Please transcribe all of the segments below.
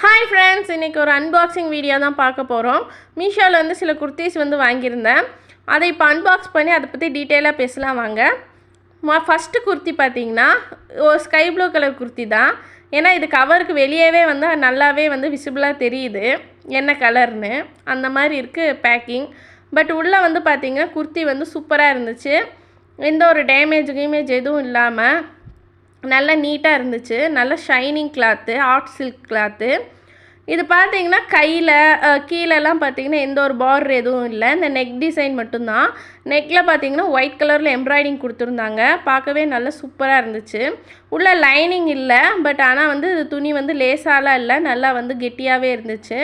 Hi friends இன்றைக்கி ஒரு unboxing video தான் பார்க்க போகிறோம் மீஷோவில் வந்து சில குர்த்திஸ் வந்து வாங்கியிருந்தேன். அதை இப்போ அன்பாக்ஸ் பண்ணி அதை பற்றி டீட்டெயிலாக பேசலாம் வாங்க. ஃபஸ்ட்டு குர்த்தி பார்த்தீங்கன்னா ஒரு ஸ்கை ப்ளூ கலர் குர்த்தி தான். ஏன்னா இது கவருக்கு வெளியவே வந்து நல்லாவே வந்து விசிபிளாக தெரியுது. என்ன கலர்னு அந்த மாதிரி இருக்குது பேக்கிங் பட் உள்ளே வந்து பார்த்திங்கன்னா குர்த்தி வந்து சூப்பராக இருந்துச்சு. எந்த ஒரு டேமேஜ் கீமேஜ் எதுவும் இல்லாமல் நல்ல நீட்டாக இருந்துச்சு. நல்ல shining cloth art silk cloth இது பார்த்தீங்கன்னா கையில் கீழெல்லாம் பார்த்தீங்கன்னா எந்த ஒரு பார்டர் எதுவும் இல்லை. இந்த நெக் டிசைன் மட்டும்தான். நெக்கில் பார்த்தீங்கன்னா ஒயிட் கலரில் எம்ப்ராய்டிங் கொடுத்துருந்தாங்க. பார்க்கவே நல்லா சூப்பராக இருந்துச்சு. உள்ள லைனிங் இல்லை பட் ஆனால் வந்து துணி வந்து லேசாலாம் இல்லை. நல்லா வந்து கெட்டியாகவே இருந்துச்சு.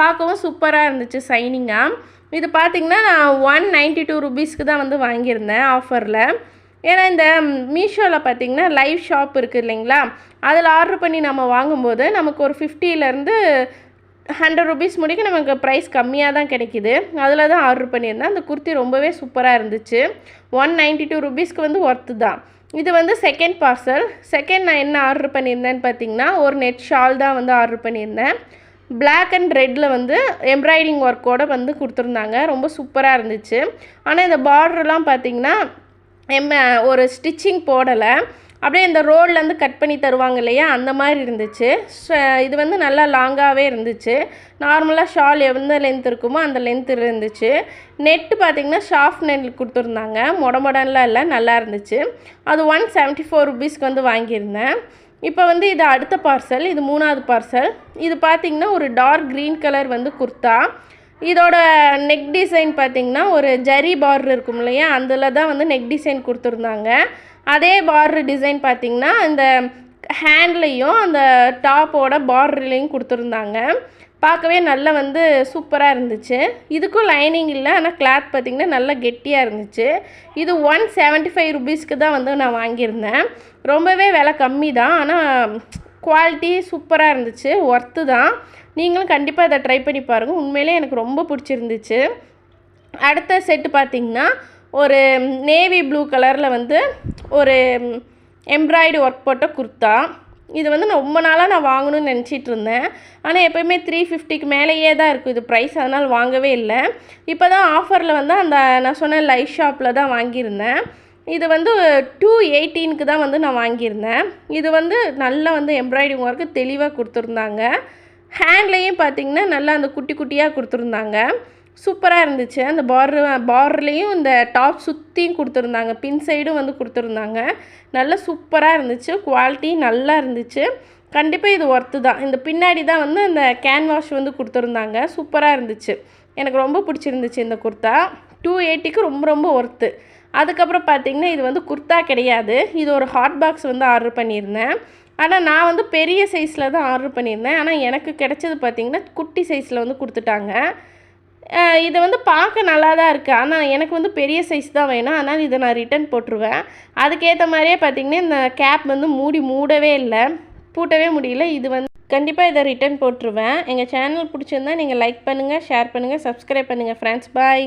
பார்க்கவும் சூப்பராக இருந்துச்சு சைனிங்காக இது பார்த்திங்கன்னா நான் ஒன் நைன்ட்டி டூ ருபீஸ்க்கு தான் வந்து வாங்கியிருந்தேன் ஆஃபரில் ஏன்னா இந்த மீஷோவில் பார்த்தீங்கன்னா லைவ் ஷாப் இருக்குது இல்லைங்களா? அதில் ஆர்டர் பண்ணி நம்ம வாங்கும்போது நமக்கு ஒரு ஃபிஃப்டியிலேருந்து ஹண்ட்ரட் ருபீஸ் முடிக்க நமக்கு ப்ரைஸ் கம்மியாக தான் கிடைக்கிது. அதில் தான் ஆர்டர் பண்ணியிருந்தேன். அந்த குர்த்தி ரொம்பவே சூப்பராக இருந்துச்சு. ஒன் நைன்ட்டி டூ ருபீஸ்க்கு வந்து ஒர்த்து தான். இது வந்து செகண்ட் பார்சல் செகண்ட் நான் என்ன ஆர்டர் பண்ணியிருந்தேன்னு பார்த்தீங்கன்னா ஒரு நெட் ஷால் தான் வந்து ஆர்டர் பண்ணியிருந்தேன். பிளாக் அண்ட் ரெட்டில் வந்து எம்ப்ராய்டிங் ஒர்க்கோடு வந்து கொடுத்துருந்தாங்க. ரொம்ப சூப்பராக இருந்துச்சு. ஆனால் இந்த பார்டர்லாம் பார்த்தீங்கன்னா எம் ஒரு ஸ்டிச்சிங் போடலை. அப்படியே இந்த ரோட்லேருந்து கட் பண்ணி தருவாங்க இல்லையா? அந்த மாதிரி இருந்துச்சு. இது வந்து நல்லா லாங்காகவே இருந்துச்சு. நார்மலாக ஷால் எந்த லென்த் இருக்குமோ அந்த லென்த் இருந்துச்சு. நெட்டு பார்த்திங்கன்னா ஷாஃப்ட் நெட் கொடுத்துருந்தாங்க. மொட மொடன்லாம் இல்லை நல்லா இருந்துச்சு. அது ஒன் செவன்ட்டி ஃபோர் ருபீஸ்க்கு வந்து வாங்கியிருந்தேன். இப்போ வந்து இது அடுத்த பார்சல் இது மூணாவது பார்சல் இது பார்த்திங்கன்னா ஒரு டார்க் க்ரீன் கலர் வந்து குர்த்தா இதோட நெக் டிசைன் பார்த்திங்கன்னா ஒரு ஜரி பார்டர் இருக்கும் இல்லையா? அதில் தான் வந்து நெக் டிசைன் கொடுத்துருந்தாங்க. அதே பார்டர் டிசைன் பார்த்திங்கன்னா இந்த ஹேண்ட்லேயும் அந்த டாப்போட பார்டர்லேயும் கொடுத்துருந்தாங்க. பார்க்கவே நல்லா வந்து சூப்பராக இருந்துச்சு. இதுக்கும் லைனிங் இல்லை ஆனால் கிளாத் பார்த்திங்கன்னா நல்லா கெட்டியாக இருந்துச்சு. இது ஒன் செவன்ட்டி ஃபைவ் ருபீஸ்க்கு தான் வந்து நான் வாங்கியிருந்தேன். ரொம்பவே விலை கம்மி தான். ஆனால் குவாலிட்டி சூப்பராக இருந்துச்சு. ஒர்த்து தான். நீங்களும் கண்டிப்பாக இதை ட்ரை பண்ணி பாருங்கள் உண்மையிலே எனக்கு ரொம்ப பிடிச்சிருந்துச்சு. அடுத்த செட்டு பார்த்திங்கன்னா ஒரு நேவி ப்ளூ கலரில் வந்து ஒரு எம்ப்ராய்டு ஒர்க் போட்ட குர்த்தா இது வந்து நான் ரொம்ப நாளாக நான் வாங்கணும்னு நினச்சிட்டு இருந்தேன். ஆனால் எப்போயுமே த்ரீ ஃபிஃப்டிக்கு மேலேயே தான் இருக்குது இது ப்ரைஸ் அதனால் வாங்கவே இல்லை. இப்போ தான் ஆஃபரில் வந்து அந்த நான் சொன்ன லைட் ஷாப்பில் தான் வாங்கியிருந்தேன். இது வந்து டூ எயிட்டீனுக்கு தான் வந்து நான் வாங்கியிருந்தேன். இது வந்து நல்லா வந்து எம்ப்ராய்டிங் ஒர்க்கு தெளிவாக கொடுத்துருந்தாங்க. ஹேண்ட்லேயும் பார்த்திங்கன்னா நல்லா அந்த குட்டி குட்டியாக கொடுத்துருந்தாங்க. சூப்பராக இருந்துச்சு. அந்த பார்டர் பார்டர்லேயும் இந்த டாப் சுற்றியும் கொடுத்துருந்தாங்க. பின் சைடும் வந்து கொடுத்துருந்தாங்க. நல்லா சூப்பராக இருந்துச்சு. குவாலிட்டி நல்லா இருந்துச்சு. கண்டிப்பாக இது ஒர்த்து தான். இந்த பின்னாடி தான் வந்து அந்த கேன்வாஷ் வந்து கொடுத்துருந்தாங்க. சூப்பராக இருந்துச்சு. எனக்கு ரொம்ப பிடிச்சிருந்துச்சு இந்த குர்த்தா. டூ எயிட்டிக்கு ரொம்ப ரொம்ப ஒர்த்து அதுக்கப்புறம் பார்த்திங்கன்னா இது வந்து குர்த்தா கிடையாது. இது ஒரு ஹாட் பாக்ஸ் வந்து ஆர்டர் பண்ணியிருந்தேன். ஆனால் நான் வந்து பெரிய சைஸில் தான் ஆர்டர் பண்ணியிருந்தேன். ஆனால் எனக்கு கிடைச்சது பார்த்திங்கன்னா குட்டி சைஸில் வந்து கொடுத்துட்டாங்க. இது வந்து பார்க்க நல்லா தான் இருக்குது ஆனால் எனக்கு வந்து பெரிய சைஸ் தான் வேணும். அதனால் இதை நான் ரிட்டன் போட்டுருவேன். அதுக்கேற்ற மாதிரியே பார்த்திங்கன்னா இந்த கேப் வந்து மூடி மூடவே இல்லை. பூட்டவே முடியல. இது வந்து கண்டிப்பாக இதை ரிட்டன் போட்டுருவேன். எங்கள் சேனல் பிடிச்சிருந்தா நீங்கள் லைக் பண்ணுங்கள் ஷேர் பண்ணுங்கள் சப்ஸ்கிரைப் பண்ணுங்கள் ஃப்ரெண்ட்ஸ் பாய்